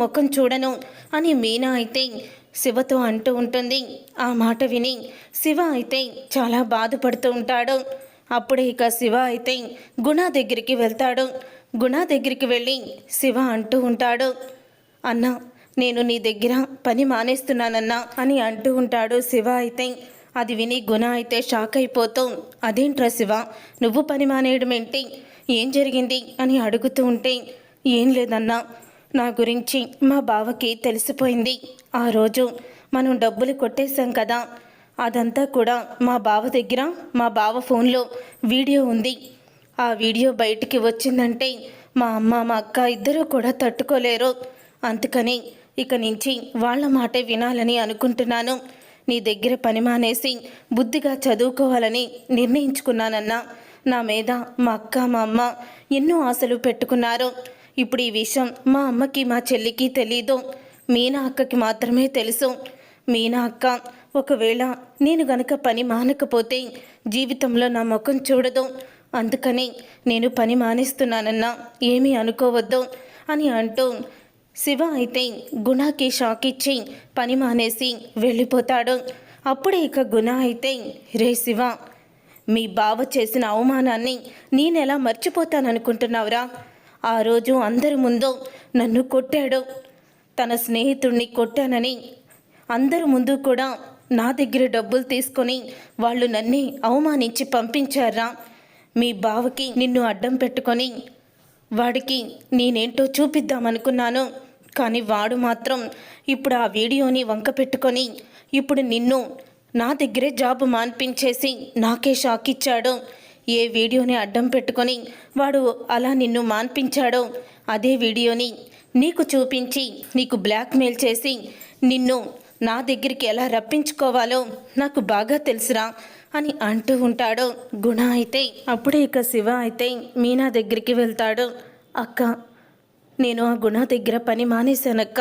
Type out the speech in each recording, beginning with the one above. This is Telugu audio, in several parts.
ముఖం చూడను అని మీనా అయితే శివతో అంటూ ఉంటుంది. ఆ మాట విని శివ అయితే చాలా బాధపడుతూ ఉంటాడు. అప్పుడే ఇక శివ అయితే గుణ దగ్గరికి వెళ్తాడు. గుణ దగ్గరికి వెళ్ళి శివ అంటూ ఉంటాడు అన్నా నేను నీ దగ్గర పని మానేస్తున్నానన్నా అని అంటూ ఉంటాడు శివ అయితే. అది విని గుణ అయితే షాక్ అయిపోతూ అదేంట్రా శివ నువ్వు పని మానేయడం ఏంటి ఏం జరిగింది? అని అడుగుతూ ఉంటే ఏం లేదన్నా నా గురించి మా బావకి తెలిసిపోయింది. ఆ రోజు మనం డబ్బులు కొట్టేశాం కదా. అదంతా కూడా మా బావ దగ్గర మా బావ ఫోన్లో వీడియో ఉంది. ఆ వీడియో బయటికి వచ్చిందంటే మా అమ్మ మా అక్క ఇద్దరూ కూడా తట్టుకోలేరు. అందుకని ఇక నుంచి వాళ్ళ మాటే వినాలని అనుకుంటున్నాను. నీ దగ్గర పని మానేసి బుద్ధిగా చదువుకోవాలని నిర్ణయించుకున్నానన్నా. నా మీద మా అక్క మా అమ్మ ఎన్నో ఆశలు పెట్టుకున్నారు. ఇప్పుడు ఈ విషయం మా అమ్మకి మా చెల్లికి తెలీదు. మీనా అక్కకి మాత్రమే తెలుసు. మీనా అక్క ఒకవేళ నేను గనక పని మానకపోతే జీవితంలో నా ముఖం చూడదు. అందుకని నేను పని మానేస్తున్నానన్నా ఏమీ అనుకోవద్దు అని అంటూ శివ అయితే గుణాకి షాక్ ఇచ్చి పని మానేసి వెళ్ళిపోతాడు. అప్పుడే ఇక గుణ అయితే రే శివ మీ బావ చేసిన అవమానాన్ని నేనెలా మర్చిపోతాననుకుంటున్నావురా? ఆ రోజు అందరి ముందు నన్ను కొట్టాడు. తన స్నేహితుడిని కొట్టానని. అందరి ముందు కూడా నా దగ్గర డబ్బులు తీసుకొని వాళ్ళు నన్నే అవమానించి పంపించారా? మీ బావకి నిన్ను అడ్డం పెట్టుకొని వాడికి నేనేంటో చూపిద్దామనుకున్నాను. కానీ వాడు మాత్రం ఇప్పుడు ఆ వీడియోని వంక పెట్టుకొని ఇప్పుడు నిన్ను నా దగ్గరే జాబ్ మాన్పించేసి నాకే షాక్ ఇచ్చాడు ఏ వీడియోని అడ్డం పెట్టుకొని వాడు అలా నిన్ను మాన్పించాడో అదే వీడియోని నీకు చూపించి నీకు బ్లాక్మెయిల్ చేసి నిన్ను నా దగ్గరికి ఎలా రప్పించుకోవాలో నాకు బాగా తెలుసురా అని అంటూ ఉంటాడు. గుణ అయితే అప్పుడే ఇక శివ అయితే మీనా దగ్గరికి వెళ్తాడు. అక్క నేను ఆ గుణ దగ్గర పని మానేశానక్క.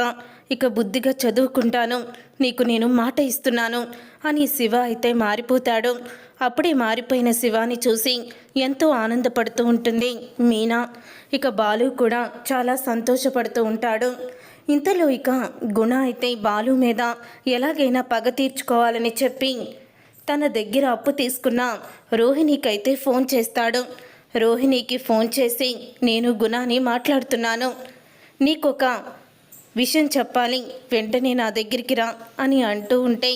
ఇక బుద్ధిగా చదువుకుంటాను. నీకు నేను మాట ఇస్తున్నాను అని శివ అయితే మారిపోతాడు. అప్పుడే మారిపోయిన శివాని చూసి ఎంతో ఆనందపడుతూ ఉంటుంది. మీనా ఇక బాలు కూడా చాలా సంతోషపడుతూ ఉంటాడు. ఇంతలో ఇక గుణ అయితే బాలు మీద ఎలాగైనా పగ తీర్చుకోవాలని చెప్పి తన దగ్గర అప్పు తీసుకున్న రోహిణికైతే ఫోన్ చేస్తాడు. రోహిణికి ఫోన్ చేసి నేను గుణాని మాట్లాడుతున్నాను. నీకొక విషయం చెప్పాలి. వెంటనే నా దగ్గరికి రా అని అంటూ ఉంటే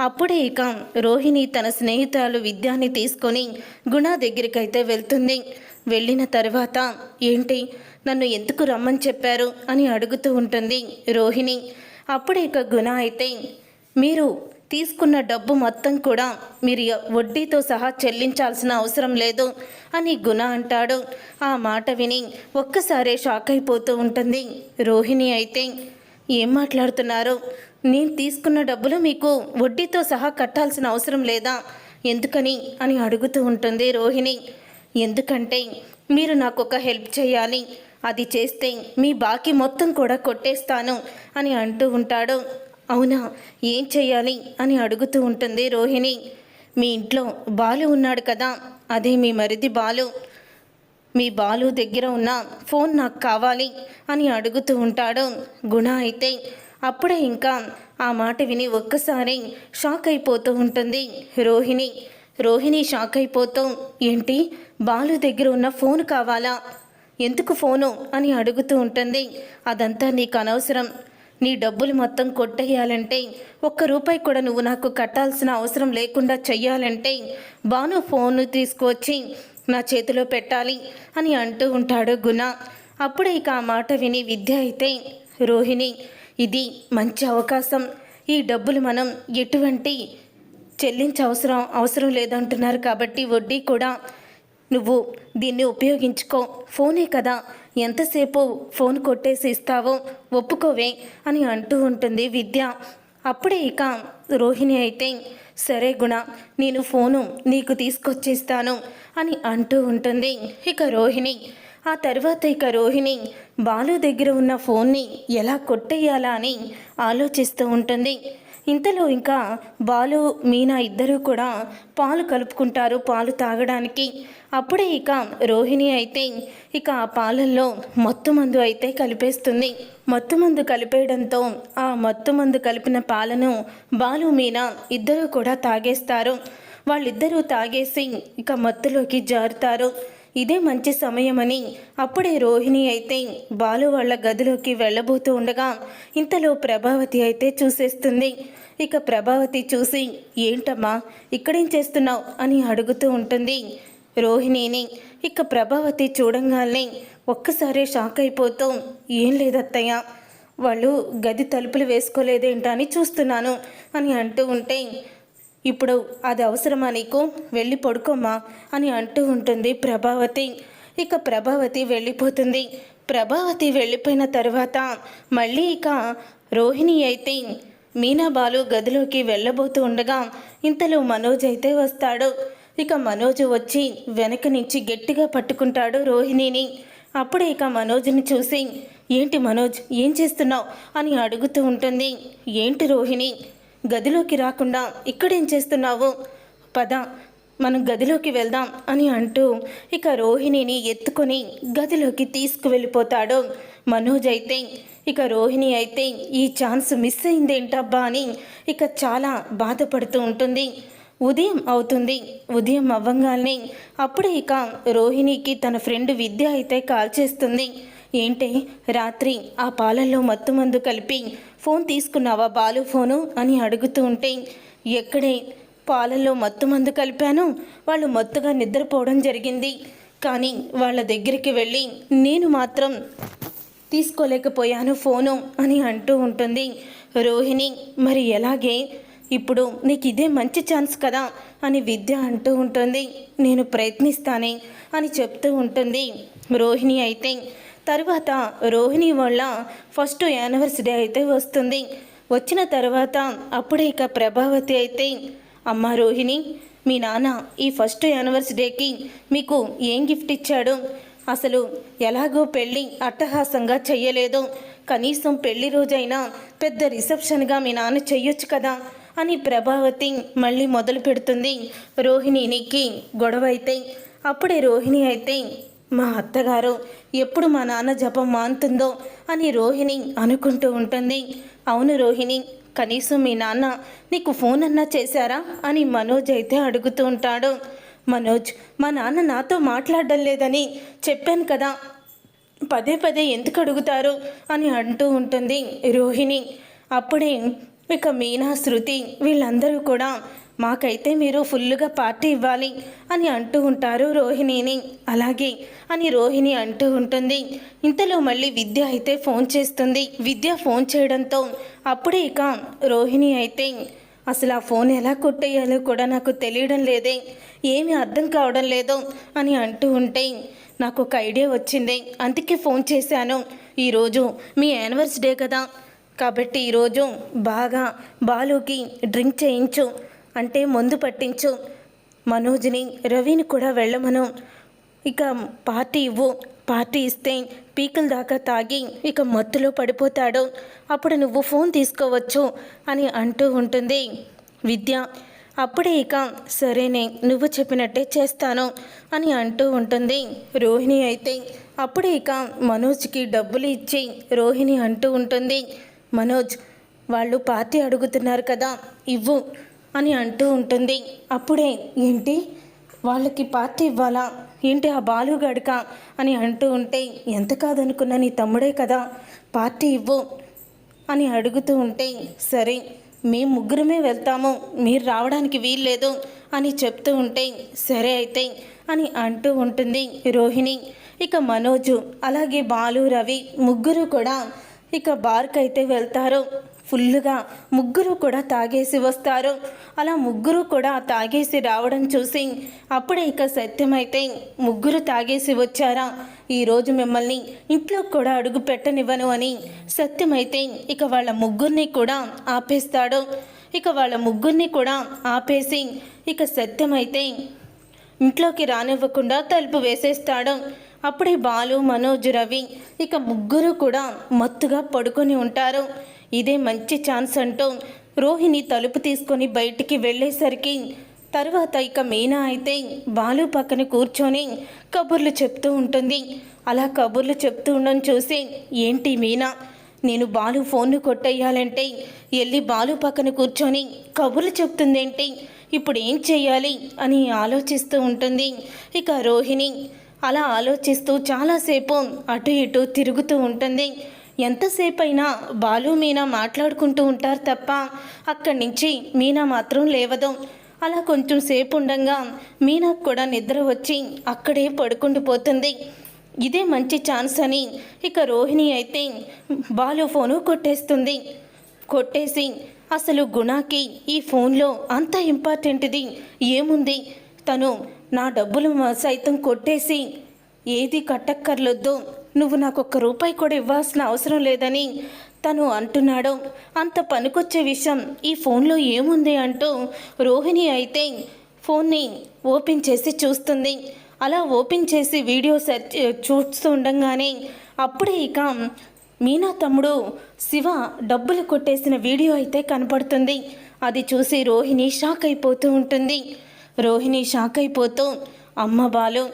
అప్పుడే ఇక రోహిణి తన స్నేహితురాలు విద్యాన్ని తీసుకొని గుణ దగ్గరికైతే వెళ్తుంది. వెళ్ళిన తర్వాత ఏంటి నన్ను ఎందుకు రమ్మని చెప్పారు అని అడుగుతూ ఉంటుంది రోహిణి. అప్పుడే ఇక గుణ అయితే మీరు తీసుకున్న డబ్బు మొత్తం కూడా మీరు వడ్డీతో సహా చెల్లించాల్సిన అవసరం లేదు అని గుణ అంటాడు. ఆ మాట విని ఒక్కసారే షాక్ అయిపోతూ ఉంటుంది. రోహిణి అయితే ఏం మాట్లాడుతున్నారు? నేను తీసుకున్న డబ్బులు మీకు వడ్డీతో సహా కట్టాల్సిన అవసరం లేదా? ఎందుకని? అని అడుగుతూ ఉంటుంది రోహిణి. ఎందుకంటే మీరు నాకు ఒక హెల్ప్ చేయాలి. అది చేస్తే మీ బాకీ మొత్తం కూడా కొట్టేస్తాను అని అంటూ ఉంటాడు. అవునా? ఏం చెయ్యాలి? అని అడుగుతూ ఉంటుంది రోహిణి. మీ ఇంట్లో బాలు ఉన్నాడు కదా? అదే మీ మరిది బాలు. మీ బాలు దగ్గర ఉన్న ఫోన్ నాకు కావాలి అని అడుగుతూ ఉంటాడు. గుణ అయితే అప్పుడే ఇంకా ఆ మాట విని ఒక్కసారి షాక్ అయిపోతూ ఉంటుంది రోహిణి. రోహిణి షాక్ అయిపోతూ ఏంటి? బాలు దగ్గర ఉన్న ఫోన్ కావాలా? ఎందుకు ఫోను? అని అడుగుతూ ఉంటుంది. అదంతా నీకు అనవసరం. నీ డబ్బులు మొత్తం కొట్టేయాలంటే ఒక్క రూపాయి కూడా నువ్వు నాకు కట్టాల్సిన అవసరం లేకుండా చెయ్యాలంటే బాను ఫోన్ తీసుకువచ్చి నా చేతిలో పెట్టాలి అని అంటూ ఉంటాడు గుణ. అప్పుడే ఇక ఆ మాట విని విద్య అయితే రోహిణి ఇది మంచి అవకాశం. ఈ డబ్బులు మనం ఎటువంటి చెల్లించ అవసరం అవసరం లేదంటున్నారు కాబట్టి వడ్డీ కూడా నువ్వు దీన్ని ఉపయోగించుకో. ఫోనే కదా. ఎంతసేపు ఫోన్ కొట్టేసి ఇస్తావో ఒప్పుకోవే అని అంటూ ఉంటుంది విద్య. అప్పుడే ఇక రోహిణి అయితే సరే గుణ నేను ఫోను నీకు తీసుకొచ్చిస్తాను అని అంటూ ఉంటుంది. ఇక రోహిణి ఆ తర్వాత ఇక రోహిణి బాలు దగ్గర ఉన్న ఫోన్ని ఎలా కొట్టేయాలా అని ఆలోచిస్తూ ఉంటుంది. ఇంతలో ఇంకా బాలు మీనా ఇద్దరూ కూడా పాలు కలుపుకుంటారు పాలు తాగడానికి. అప్పుడే ఇక రోహిణి అయితే ఇక ఆ పాలల్లో మత్తుమందు అయితే కలిపేస్తుంది. మత్తు మందు కలిపేయడంతో ఆ మత్తు మందు కలిపిన పాలను బాలు మీనా ఇద్దరూ కూడా తాగేస్తారు. వాళ్ళిద్దరూ తాగేసి ఇక మత్తులోకి జారుతారు. ఇదే మంచి సమయమని. అప్పుడే రోహిణి అయితే బాలు వాళ్ళ గదిలోకి వెళ్ళబోతూ ఉండగా ఇంతలో ప్రభావతి అయితే చూసేస్తుంది. ఇక ప్రభావతి చూసి ఏంటమ్మా ఇక్కడేం చేస్తున్నావు? అని అడుగుతూ ఉంటుంది రోహిణిని. ఇక ప్రభావతి చూడంగానే ఒక్కసారి షాక్ అయిపోతూ ఏం లేదత్తయ్య వాళ్ళు గది తలుపులు వేసుకోలేదేంటా అని చూస్తున్నాను అని అంటూ ఉంటే ఇప్పుడు అది అవసరమా నీకు? వెళ్ళి పడుకోమ్మా అని అంటూ ఉంటుంది ప్రభావతి. ఇక ప్రభావతి వెళ్ళిపోతుంది. ప్రభావతి వెళ్ళిపోయిన తర్వాత మళ్ళీ ఇక రోహిణి అయితే మీనాబాలు గదిలోకి వెళ్ళబోతూ ఉండగా ఇంతలో మనోజ్ అయితే వస్తాడు. ఇక మనోజ్ వచ్చి వెనక నుంచి గట్టిగా పట్టుకుంటాడు రోహిణిని. అప్పుడే ఇక మనోజ్ని చూసి ఏంటి మనోజ్? ఏం చేస్తున్నావు? అని అడుగుతూ ఉంటుంది. ఏంటి రోహిణి? గదిలోకి రాకుండా ఇక్కడేం చేస్తున్నావు? పద మనం గదిలోకి వెళ్దాం అని అంటూ ఇక రోహిణిని ఎత్తుకొని గదిలోకి తీసుకువెళ్ళిపోతాడు. మనోజ్ అయితే ఇక రోహిణి అయితే ఈ ఛాన్స్ మిస్ అయిందేంటబ్బా అని ఇక చాలా బాధపడుతూ ఉంటుంది. ఉదయం అవుతుంది. ఉదయం అవ్వంగానే అప్పుడే ఇక రోహిణికి తన ఫ్రెండ్ విద్య అయితే కాల్ చేస్తుంది. ఏంటి? రాత్రి ఆ పాలల్లో మత్తు మందు కలిపి ఫోన్ తీసుకున్నావా బాలు ఫోను? అని అడుగుతూ ఉంటే ఎక్కడే? పాలల్లో మత్తు మందు కలిపాను. వాళ్ళు మత్తుగా నిద్రపోవడం జరిగింది. కానీ వాళ్ళ దగ్గరికి వెళ్ళి నేను మాత్రం తీసుకోలేకపోయాను ఫోను అని అంటూ ఉంటుంది. రోహిణి మరి ఎలాగే? ఇప్పుడు నీకు ఇదే మంచి ఛాన్స్ కదా అని విద్య అంటూ ఉంటుంది. నేను ప్రయత్నిస్తానే అని చెప్తూ ఉంటుంది. రోహిణి అయితే తర్వాత రోహిణి వాళ్ళ ఫస్ట్ యానివర్సరీ అయితే వస్తుంది. వచ్చిన తర్వాత అప్పుడే ఇక ప్రభావతి అయితే అమ్మ రోహిణి మీ నాన్న ఈ ఫస్ట్ యానివర్సరీకి మీకు ఏం గిఫ్ట్ ఇచ్చాడు? అసలు ఎలాగో పెళ్ళి అట్టహాసంగా చెయ్యలేదు. కనీసం పెళ్ళి రోజైనా పెద్ద రిసెప్షన్గా మీ నాన్న చెయ్యొచ్చు కదా అని ప్రభావతి మళ్ళీ మొదలు పెడుతుంది. రోహిణినికి గొడవ అయితే అప్పుడే రోహిణి అయితే మా అత్తగారు ఎప్పుడు మా నాన్న జపం మానుతుందో అని రోహిణి అనుకుంటూ ఉంటుంది. అవును రోహిణి కనీసం మీ నాన్న నీకు ఫోన్ అన్నా చేశారా అని మనోజ్ అయితే అడుగుతూ ఉంటాడు. మనోజ్ మా నాన్న నాతో మాట్లాడడం లేదని చెప్పాను కదా పదే పదే ఎందుకు అడుగుతారు అని అంటూ ఉంటుంది రోహిణి. అప్పుడే ఇక మీనా శృతి వీళ్ళందరూ కూడా మాకైతే మీరు ఫుల్గా పార్టీ ఇవ్వాలి అని అంటూ ఉంటారు రోహిణిని. అలాగే అని రోహిణి అంటూ ఉంటుంది. ఇంతలో మళ్ళీ విద్య అయితే ఫోన్ చేస్తుంది. విద్య ఫోన్ చేయడంతో అప్పుడే ఇక రోహిణి అయితే అసలు ఆ ఫోన్ ఎలా కొట్టేయాలో కూడా నాకు తెలియడం లేదే. ఏమీ అర్థం కావడం లేదు అని అంటూ ఉంటే నాకు ఒక ఐడియా వచ్చింది. అందుకే ఫోన్ చేశాను. ఈరోజు మీ యానివర్సరీ కదా. కాబట్టి ఈరోజు బాగా బాలుకి డ్రింక్ చేయించు. అంటే మందు పట్టించు. మనోజ్ని రవిని కూడా వెళ్ళమను. ఇక పార్టీ ఇవ్వు. పార్టీ ఇస్తే పీకల దాకా తాగి ఇక మత్తులో పడిపోతాడు. అప్పుడు నువ్వు ఫోన్ తీసుకోవచ్చు అని అంటూ ఉంటుంది. విద్య అప్పుడే ఇక సరేనే నువ్వు చెప్పినట్టే చేస్తాను అని అంటూ ఉంటుంది. రోహిణి అయితే అప్పుడే ఇక మనోజ్కి డబ్బులు ఇచ్చి రోహిణి అంటూ ఉంటుంది. మనోజ్ వాళ్ళు పార్టీ అడుగుతున్నారు కదా ఇవ్వు. అని అంటూ ఉంటుంది. అప్పుడే ఏంటి? వాళ్ళకి పార్టీ ఇవ్వాలా? ఏంటి ఆ బాలు గడక అని అంటూ ఉంటే ఎంత కాదనుకున్నా నీ తమ్ముడే కదా పార్టీ ఇవ్వు అని అడుగుతూ ఉంటే సరే మేము ముగ్గురమే వెళ్తాము మీరు రావడానికి వీల్లేదు అని చెప్తూ ఉంటే సరే అయితే అని అంటూ ఉంటుంది రోహిణి. ఇక మనోజు అలాగే బాలు రవి ముగ్గురు కూడా ఇక బార్కైతే అయితే వెళ్తారు. ఫుల్లుగా ముగ్గురు కూడా తాగేసి వస్తారు. అలా ముగ్గురు కూడా తాగేసి రావడం చూసి అప్పుడే ఇక సత్యమైతే ముగ్గురు తాగేసి వచ్చారా? ఈరోజు మిమ్మల్ని ఇంట్లో కూడా అడుగు పెట్టనివ్వను అని సత్యమైతే ఇక వాళ్ళ ముగ్గురిని కూడా ఆపేస్తాడు. ఇక వాళ్ళ ముగ్గురిని కూడా ఆపేసి ఇక సత్యమైతే ఇంట్లోకి రానివ్వకుండా తలుపు వేసేస్తాడు. అప్పుడే బాలు మనోజ్ రవి ఇక ముగ్గురు కూడా మత్తుగా పడుకొని ఉంటారు. ఇదే మంచి ఛాన్స్ అంటూ రోహిణి తలుపు తీసుకొని బయటికి వెళ్ళేసరికి తర్వాత ఇక మీనా అయితే బాలు పక్కన కూర్చొని కబుర్లు చెప్తూ ఉంటుంది. అలా కబుర్లు చెప్తూ ఉండడం చూసి ఏంటి మీనా నేను బాలు ఫోన్ను కొట్టేయాలంటే వెళ్ళి బాలు పక్కన కూర్చొని కబుర్లు చెప్తుందేంటి? ఇప్పుడు ఏం చేయాలి అని ఆలోచిస్తూ ఉంటుంది. ఇక రోహిణి అలా ఆలోచిస్తూ చాలాసేపు అటు ఇటు తిరుగుతూ ఉంటుంది. ఎంతసేపు అయినా బాలు మీనా మాట్లాడుకుంటూ ఉంటారు తప్ప అక్కడి నుంచి మీనా మాత్రం లేవదు. అలా కొంచెం సేపు ఉండగా మీనాకు కూడా నిద్ర వచ్చి అక్కడే పడుకుండిపోతుంది ఇదే మంచి ఛాన్స్ అని ఇక రోహిణి అయితే బాలు ఫోను కొట్టేస్తుంది. కొట్టేసి అసలు గుణాకి ఈ ఫోన్లో అంత ఇంపార్టెంట్ది ఏముంది? తను నా డబ్బులు సైతం కొట్టేసి ఏది కట్టక్కర్లొద్దు. నువ్వు నాకు ఒక్క రూపాయి కూడా ఇవ్వాల్సిన అవసరం లేదని తను అంటున్నాడు. అంత పనికొచ్చే విషయం ఈ ఫోన్లో ఏముంది అంటూ రోహిణి అయితే ఫోన్ని ఓపెన్ చేసి చూస్తుంది. అలా ఓపెన్ చేసి వీడియో సెర్చ్ చూస్తూ ఉండగానే అప్పుడే ఇక మీనా తమ్ముడు శివ డబ్బులు కొట్టేసిన వీడియో అయితే కనపడుతుంది. అది చూసి రోహిణి షాక్ అయిపోతూ ఉంటుంది. రోహిణి షాక్ అయిపోతూ అమ్మ బాలు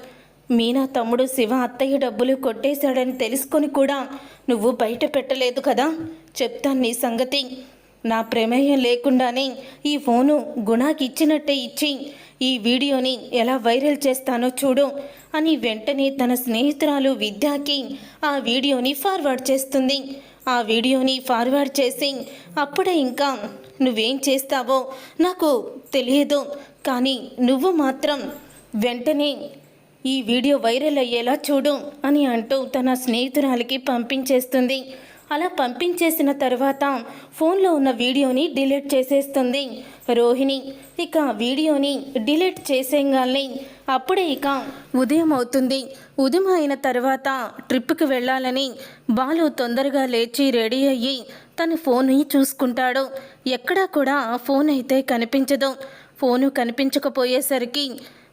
మీనా తమ్ముడు శివ అత్తయ్య డబ్బులు కొట్టేశాడని తెలుసుకొని కూడా నువ్వు బయట పెట్టలేదు కదా? చెప్తాను నీ సంగతి. నా ప్రమేయం లేకుండానే ఈ ఫోను గుణాకి ఇచ్చినట్టే ఇచ్చి ఈ వీడియోని ఎలా వైరల్ చేస్తానో చూడు అని వెంటనే తన స్నేహితురాలు విద్యాకి ఆ వీడియోని ఫార్వర్డ్ చేస్తుంది. ఆ వీడియోని ఫార్వర్డ్ చేసి అప్పుడే ఇంకా నువ్వేం చేస్తావో నాకు తెలియదు కానీ నువ్వు మాత్రం వెంటనే ఈ వీడియో వైరల్ అయ్యేలా చూడు అని అంటూ తన స్నేహితురాలికి పంపించేస్తుంది. అలా పంపించేసిన తర్వాత ఫోన్లో ఉన్న వీడియోని డిలీట్ చేసేస్తుంది రోహిణి. ఇక వీడియోని డిలీట్ చేసేయగానే అప్పుడే ఇక ఉదయం అవుతుంది. ఉదయం అయిన తర్వాత ట్రిప్కి వెళ్ళాలని బాలు తొందరగా లేచి రెడీ అయ్యి తన ఫోన్ని చూసుకుంటాడు. ఎక్కడా కూడా ఫోన్ అయితే కనిపించదు. ఫోను కనిపించకపోయేసరికి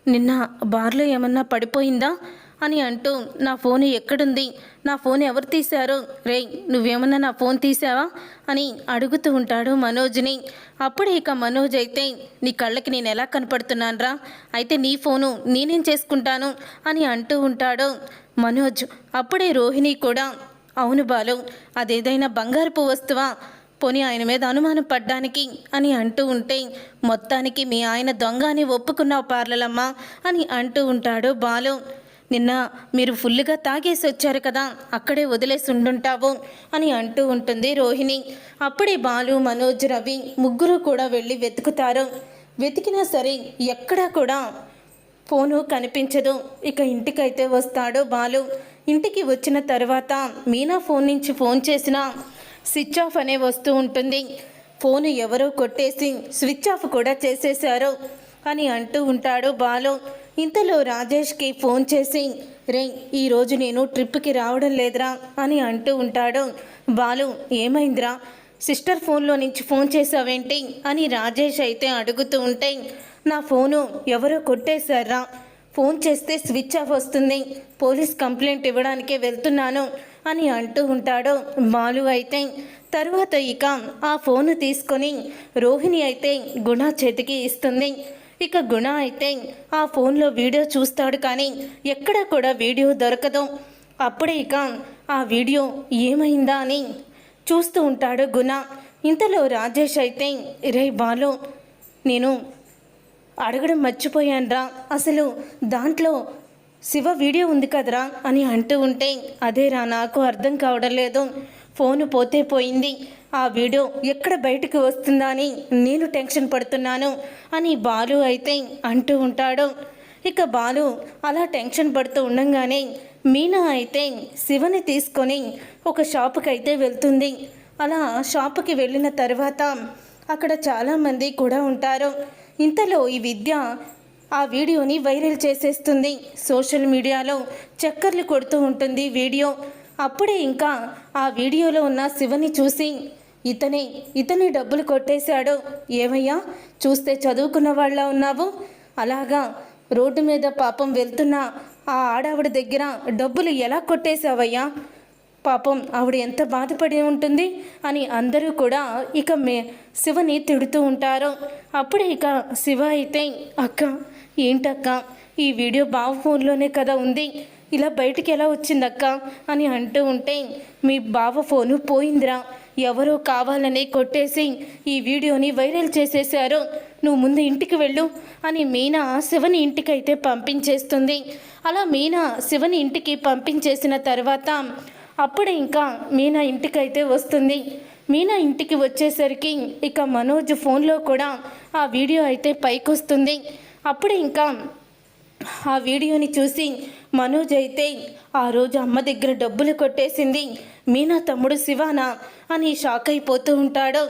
నిన్న బార్లో ఏమన్నా పడిపోయిందా? అని అంటూ నా ఫోన్ ఎక్కడుంది? నా ఫోన్ ఎవరు తీశారు? రే నువ్వేమన్నా నా ఫోన్ తీసావా అని అడుగుతూ ఉంటాడు మనోజ్ని. అప్పుడే ఇక మనోజ్ అయితే నీ కళ్ళకి నేను ఎలా కనపడుతున్నానురా? అయితే నీ ఫోను నేనేం చేసుకుంటాను? అని అంటూ ఉంటాడు మనోజ్. అప్పుడే రోహిణి కూడా అవును బాలు అదేదైనా బంగారపు వస్తువా? పోనీ ఆయన మీద అనుమానం పడ్డానికి అని అంటూ ఉంటే మొత్తానికి మీ ఆయన దొంగ అని ఒప్పుకున్నావు పార్లలమ్మ అని అంటూ ఉంటాడు బాలు. నిన్న మీరు ఫుల్గా తాగేసి వచ్చారు కదా అక్కడే వదిలేసి ఉండుంటావు అని అంటూ ఉంటుంది రోహిణి. అప్పుడే బాలు మనోజ్ రవి ముగ్గురు కూడా వెళ్ళి వెతుకుతారు. వెతికినా సరే ఎక్కడా కూడా ఫోను కనిపించదు. ఇక ఇంటికైతే వస్తాడు బాలు. ఇంటికి వచ్చిన తర్వాత మీనా ఫోన్ నుంచి ఫోన్ చేసినా స్విచ్ ఆఫ్ అనే వస్తూ ఉంటుంది. ఫోను ఎవరో కొట్టేసి స్విచ్ ఆఫ్ కూడా చేసేశారు. అని అంటూ ఉంటాడు బాలు. ఇంతలో రాజేష్కి ఫోన్ చేసి రే ఈరోజు నేను ట్రిప్కి రావడం లేదురా అని అంటూ ఉంటాడు. బాలు ఏమైందిరా? సిస్టర్ ఫోన్లో నుంచి ఫోన్ చేసావేంటి అని రాజేష్ అయితే అడుగుతూ ఉంటే నా ఫోను ఎవరో కొట్టేశారా? ఫోన్ చేస్తే స్విచ్ ఆఫ్ వస్తుంది. పోలీస్ కంప్లైంట్ ఇవ్వడానికే వెళ్తున్నాను. అని అంటూ ఉంటాడు. బాలు అయితే తరువాత ఇక ఆ ఫోను తీసుకొని రోహిణి అయితే గుణ చేతికి ఇస్తుంది. ఇక గుణ అయితే ఆ ఫోన్లో వీడియో చూస్తాడు కానీ ఎక్కడ కూడా వీడియో దొరకదు. అప్పుడే ఇక ఆ వీడియో ఏమైందా అని చూస్తూ ఉంటాడు గుణ. ఇంతలో రాజేష్ అయితే రే బాలు నేను అడగడం మర్చిపోయానురా. అసలు దాంట్లో శివ వీడియో ఉంది కదరా అని అంటూ ఉంటే అదేరా నాకు అర్థం కావడం లేదు. ఫోను పోతే పోయింది. ఆ వీడియో ఎక్కడ బయటకు వస్తుందా అని నేను టెన్షన్ పడుతున్నాను అని బాలు అయితే అంటూ ఉంటాడు. ఇక బాలు అలా టెన్షన్ పడుతూ ఉండగానే మీనా అయితే శివని తీసుకొని ఒక షాపుకి అయితే వెళ్తుంది. అలా షాపుకి వెళ్ళిన తర్వాత అక్కడ చాలామంది కూడా ఉంటారు. ఇంతలో ఈ విద్య ఆ వీడియోని వైరల్ చేసేస్తుంది. సోషల్ మీడియాలో చక్కర్లు కొడుతూ ఉంటుంది వీడియో. అప్పుడే ఇంకా ఆ వీడియోలో ఉన్న శివని చూసి ఇతనే ఇతని డబ్బులు కొట్టేశాడు. ఏమయ్యా చూస్తే చదువుకున్న వాళ్ళ ఉన్నావు? అలాగా రోడ్డు మీద పాపం వెళ్తున్న ఆ ఆడావిడ దగ్గర డబ్బులు ఎలా కొట్టేశావయ్యా? పాపం ఆవిడ ఎంత బాధపడి ఉంటుంది అని అందరూ కూడా ఇక మే శివని తిడుతూ ఉంటారు. అప్పుడే ఇక శివ అయితే అక్క ఏంటక్క? ఈ వీడియో బావ ఫోన్లోనే కదా ఉంది. ఇలా బయటికి ఎలా వచ్చిందక్క? అని అంటూ ఉంటే మీ బావ ఫోను పోయిందిరా. ఎవరో కావాలని కొట్టేసి ఈ వీడియోని వైరల్ చేసేశారు. నువ్వు ముందు ఇంటికి వెళ్ళు అని మీనా శివని ఇంటికైతే పంపించేస్తుంది. అలా మీనా శివని ఇంటికి పంపించేసిన తర్వాత అప్పుడు ఇంకా మీనా ఇంటికైతే వస్తుంది. మీనా ఇంటికి వచ్చేసరికి ఇక మనోజ్ ఫోన్లో కూడా ఆ వీడియో అయితే పైకొస్తుంది. అప్పుడు ఇంకా ఆ వీడియోని చూసి మనోజ్ అయితే ఆ రోజు అమ్మ దగ్గర డబ్బులు కొట్టేసింది. మీనా తమ్ముడు శివానా అని షాక్ అయిపోతూ ఉంటాడు.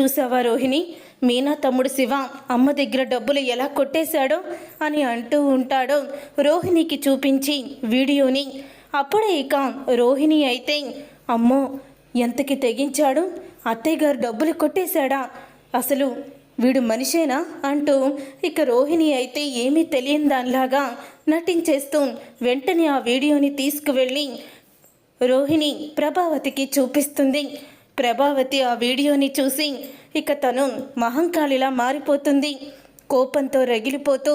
చూసావా రోహిణి? మీనా తమ్ముడు శివ అమ్మ దగ్గర డబ్బులు ఎలా కొట్టేశాడో అని అంటూ ఉంటాడు. రోహిణికి చూపించి వీడియోని అప్పుడే ఇక రోహిణి అయితే అమ్మో ఎంతకి తెగించాడు? అత్తయ్య గారు డబ్బులు కొట్టేశాడా? అసలు వీడు మనిషేనా? అంటూ ఇక రోహిణి అయితే ఏమీ తెలియని దానిలాగా నటించేస్తూ వెంటనే ఆ వీడియోని తీసుకువెళ్ళి రోహిణి ప్రభావతికి చూపిస్తుంది. ప్రభావతి ఆ వీడియోని చూసి ఇక తను మహంకాళిలా మారిపోతుంది. కోపంతో రగిలిపోతూ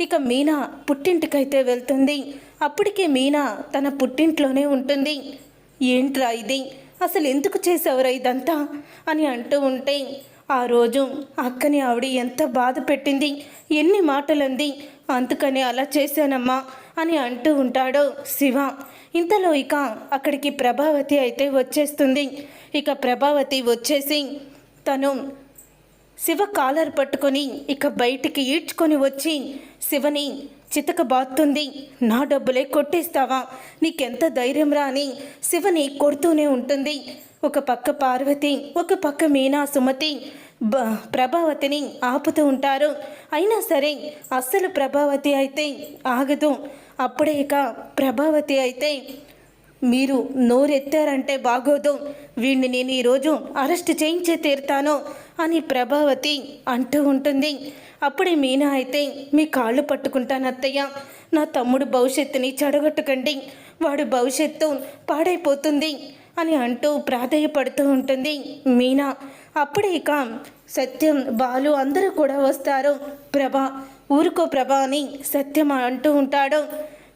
ఇక మీనా పుట్టింటికైతే వెళ్తుంది. అప్పటికే మీనా తన పుట్టింట్లోనే ఉంటుంది. ఏంట్రా ఇది? అసలు ఎందుకు చేసావురా ఇదంతా? అని అంటూ ఉంటే ఆ రోజు అక్కని ఆవిడ ఎంత బాధ పెట్టింది ఎన్ని మాటలంది అందుకని అలా చేశానమ్మా అని అంటూ ఉంటాడు శివ. ఇంతలో ఇక అక్కడికి ప్రభావతి అయితే వచ్చేస్తుంది. ఇక ప్రభావతి వచ్చేసి తను శివ కాలర్ పట్టుకొని ఇక బయటికి ఈడ్చుకొని వచ్చి శివని చితకబాస్తుంది నా డబ్బులే కొట్టేస్తావా? నీకెంత ధైర్యం రా అని శివని కొడుతూనే ఉంటుంది. ఒక పక్క పార్వతి ఒక పక్క మీనా సుమతి బ ప్రభావతిని ఆపుతూ ఉంటారు. అయినా సరే అస్సలు ప్రభావతి అయితే ఆగదు. అప్పుడే ఇక ప్రభావతి అయితే మీరు నోరెత్తారంటే బాగోదు. వీణ్ణి నేను ఈరోజు అరెస్ట్ చేయించే తీరుతాను అని ప్రభావతి అంటూ ఉంటుంది. అప్పుడే మీనా అయితే మీ కాళ్ళు పట్టుకుంటాను అత్తయ్య. నా తమ్ముడు భవిష్యత్తుని చెడగొట్టకండి. వాడు భవిష్యత్తు పాడైపోతుంది అని అంటూ ప్రాధేయపడుతూ ఉంటుంది మీనా. అప్పుడే ఇక సత్యం బాలు అందరూ కూడా వస్తారు. ప్రభా ఊరుకో ప్రభా అని సత్యం అంటూ ఉంటాడు.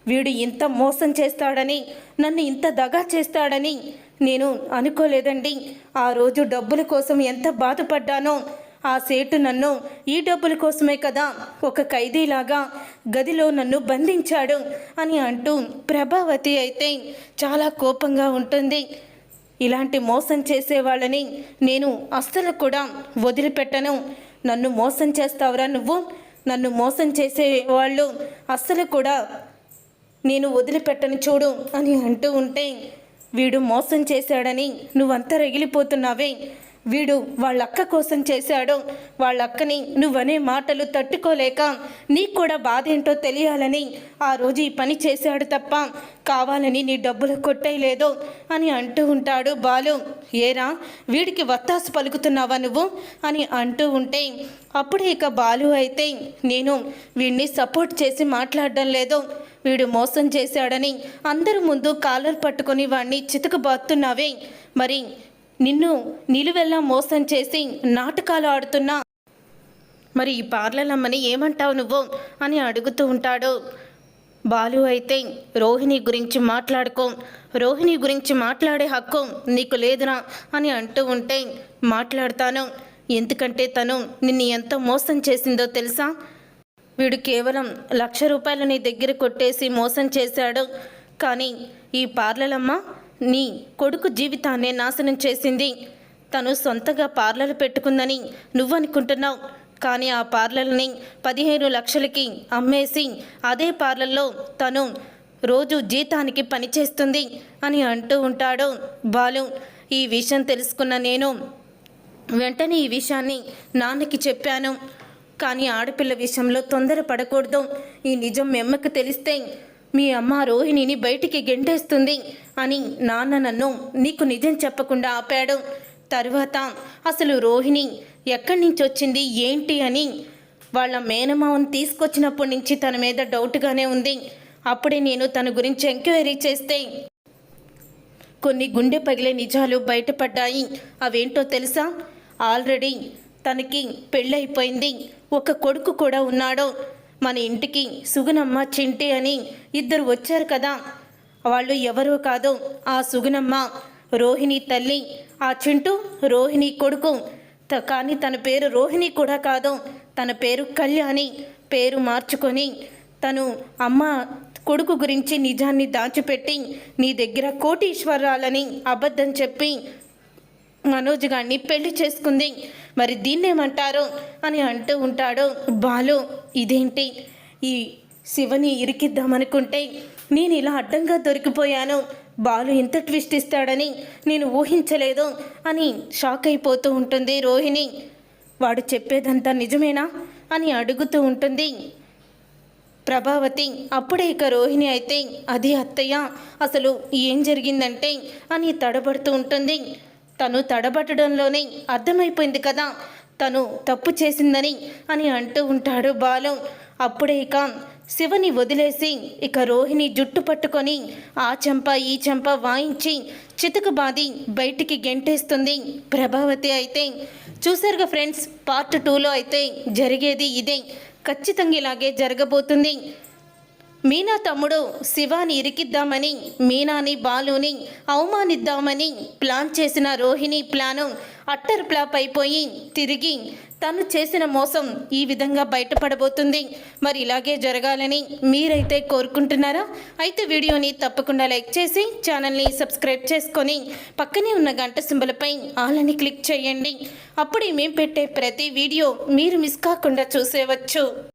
వీడు ఇంత మోసం చేస్తాడని నన్ను ఇంత దగా చేస్తాడని నేను అనుకోలేదండి. ఆ రోజు డబ్బుల కోసం ఎంత బాధపడ్డానో ఆ సేటు నన్ను ఈ డబ్బుల కోసమే కదా ఒక ఖైదీలాగా గదిలో నన్ను బంధించాడు అని అంటూ ప్రభావతి అయితే చాలా కోపంగా ఉంటుంది. ఇలాంటి మోసం చేసే వాళ్ళని నేను అస్సలు కూడా వదిలిపెట్టను. నన్ను మోసం చేస్తావురా నువ్వు? నన్ను మోసం చేసే వాళ్ళు అస్సలు కూడా నేను వదిలిపెట్టను చూడు అని అంటూ ఉంటే వీడు మోసం చేశాడని నువ్వంతా రగిలిపోతున్నావే. వీడు వాళ్ళ అక్క కోసం చేశాడు. వాళ్ళక్కని నువ్వనే మాటలు తట్టుకోలేక నీకు కూడా బాధ ఏంటో తెలియాలని ఆ రోజు ఈ పని చేశాడు తప్ప కావాలని నీ డబ్బులు కొట్టేయలేదు అని అంటూ ఉంటాడు బాలు. ఏరా వీడికి వత్తాసు పలుకుతున్నావా నువ్వు? అని అంటూ ఉంటే అప్పుడే ఇక బాలు అయితే నేను వీడిని సపోర్ట్ చేసి మాట్లాడడం లేదు. వీడు మోసం చేశాడని అందరి ముందు కాలర్ పట్టుకొని వాడిని చితకబాతున్నావే మరి నిన్ను నిలువెల్లా మోసం చేసి నాటకాలు ఆడుతున్నా. మరి ఈ పార్లలమ్మని ఏమంటావు నువ్వు? అని అడుగుతూ ఉంటాడు. బాలు అయితే రోహిణి గురించి మాట్లాడుకో. రోహిణి గురించి మాట్లాడే హక్కు నీకు లేదురా అని అంటూ ఉంటే మాట్లాడతాను. ఎందుకంటే తను నిన్ను ఎంత మోసం చేసిందో తెలుసా? వీడు కేవలం లక్ష రూపాయలు నీ దగ్గర కొట్టేసి మోసం చేశాడు. కానీ ఈ పార్లలమ్మ నీ కొడుకు జీవితాన్నే నాశనం చేసింది. తను సొంతగా పార్లర్ పెట్టుకుందని నువ్వనుకుంటున్నావు. కానీ ఆ పార్లర్ని పదిహేను లక్షలకి అమ్మేసి అదే పార్లర్లో తను రోజు జీతానికి పనిచేస్తుంది అని అంటూ ఉంటాడు బాలు. ఈ విషయం తెలుసుకున్న నేను వెంటనే ఈ విషయాన్ని నాన్నకి చెప్పాను. కానీ ఆడపిల్ల విషయంలో తొందరపడకూడదు. ఈ నిజం మెమ్మకు తెలిస్తే మీ అమ్మ రోహిణిని బయటికి గెంటేస్తుంది అని నాన్న నన్ను నీకు నిజం చెప్పకుండా ఆపాడు. తరువాత అసలు రోహిణి ఎక్కడి నుంచి వచ్చింది ఏంటి అని వాళ్ళ మేనమావను తీసుకొచ్చినప్పటి నుంచి తన మీద డౌట్గానే ఉంది. అప్పుడే నేను తన గురించి ఎంక్వైరీ చేస్తే కొన్ని గుండె పగిలే నిజాలు బయటపడ్డాయి. అవేంటో తెలుసా? ఆల్రెడీ తనకి పెళ్ళైపోయింది. ఒక కొడుకు కూడా ఉన్నాడు. మన ఇంటికి సుగునమ్మ చింటి అని ఇద్దరు వచ్చారు కదా. వాళ్ళు ఎవరో కాదు ఆ సుగునమ్మ రోహిణి తల్లి ఆ చింటూ రోహిణి కొడుకు. త- కానీ తన పేరు రోహిణి కూడా కాదు. తన పేరు కళ్యాణి. పేరు మార్చుకొని తను అమ్మ కొడుకు గురించి నిజాన్ని దాచిపెట్టి నీ దగ్గర కోటీశ్వరాలని అబద్ధం చెప్పి మనోజ్ గారిని పెళ్ళి చేసుకుంది. మరి దీన్నేమంటారు? అని అంటూ ఉంటాడు. బాలు ఇదేంటి? ఈ శివని ఇరికిద్దామనుకుంటే నేను ఇలా అడ్డంగా దొరికిపోయాను. బాలు ఇంత ట్విస్ట్ ఇస్తాడని నేను ఊహించలేదు అని షాక్ అయిపోతూ ఉంటుంది రోహిణి. వాడు చెప్పేదంతా నిజమేనా? అని అడుగుతూ ఉంటుంది ప్రభావతి. అప్పుడే ఇక రోహిణి అయితే అది అత్తయ్య అసలు ఏం జరిగిందంటే అని తడబడుతూ ఉంటుంది. తను తడబట్టడంలోనే అర్థమైపోయింది కదా. తను తప్పు చేసిందని అని అంటూ ఉంటాడు బాలు. అప్పుడే ఇక శివని వదిలేసి ఇక రోహిణి జుట్టు పట్టుకొని ఆ చెంప ఈ చెంప వాయించి చితక బాది బయటికి గెంటేస్తుంది. ప్రభావతి అయితే చూసారుగా ఫ్రెండ్స్ పార్ట్ టూలో అయితే జరిగేది ఇదే. ఖచ్చితంగా ఇలాగే జరగబోతుంది. మీనా తమ్ముడు శివాని ఇరికిద్దామని మీనాని బాలుని అవమానిద్దామని ప్లాన్ చేసిన రోహిణి ప్లాను అట్టర్ ఫ్లాప్ అయిపోయి తిరిగి తను చేసిన మోసం ఈ విధంగా బయటపడబోతుంది. మరి ఇలాగే జరగాలని మీరైతే కోరుకుంటున్నారా? అయితే వీడియోని తప్పకుండా లైక్ చేసి ఛానల్ని సబ్స్క్రైబ్ చేసుకొని పక్కనే ఉన్న గంట సింబలపై ఆలని క్లిక్ చేయండి. అప్పుడే మేము పెట్టే ప్రతి వీడియో మీరు మిస్ కాకుండా చూసేవచ్చు.